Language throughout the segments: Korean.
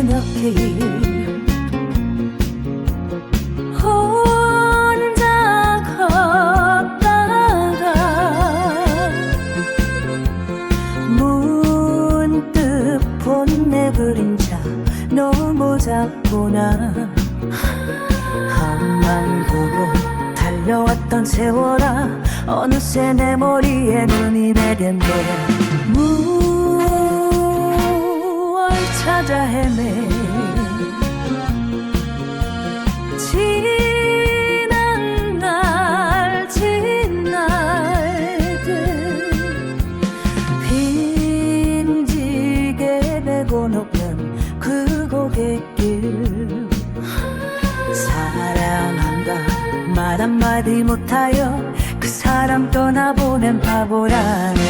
길 혼자 걷다가 문득 본내 그림자 너무 작구나. 한망으로 달려왔던 세월아 어느새 내 머리에 눈이 내렸네 찾아 헤매. 지난 날 지날 듯 빈지게 메고 높은 그 고갯길. 사랑한다 말 한마디 못하여 그 사람 떠나보낸 바보라네.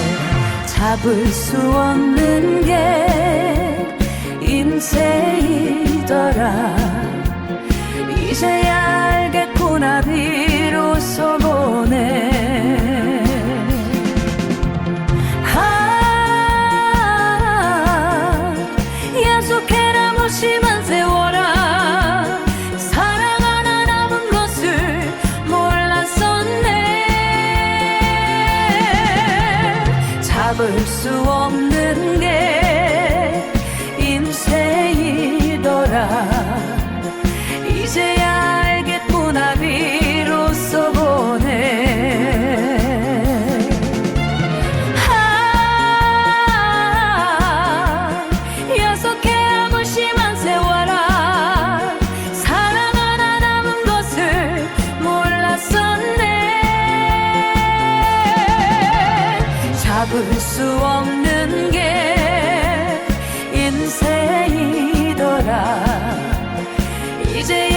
잡을 수 없는 게 인생이더라. 이제야 알겠구나 비로소 보네. 아 약속해라 무심한 세월아. 사랑 하나 남은 것을 몰랐었네. 잡을 수 없는 게 알아 이제야 알겠구나 비로소 보네 아 여섯 해무 심한 세월아. 사랑 하나 것을 몰랐었네. 잡을 수 없는 게 인생. crazy.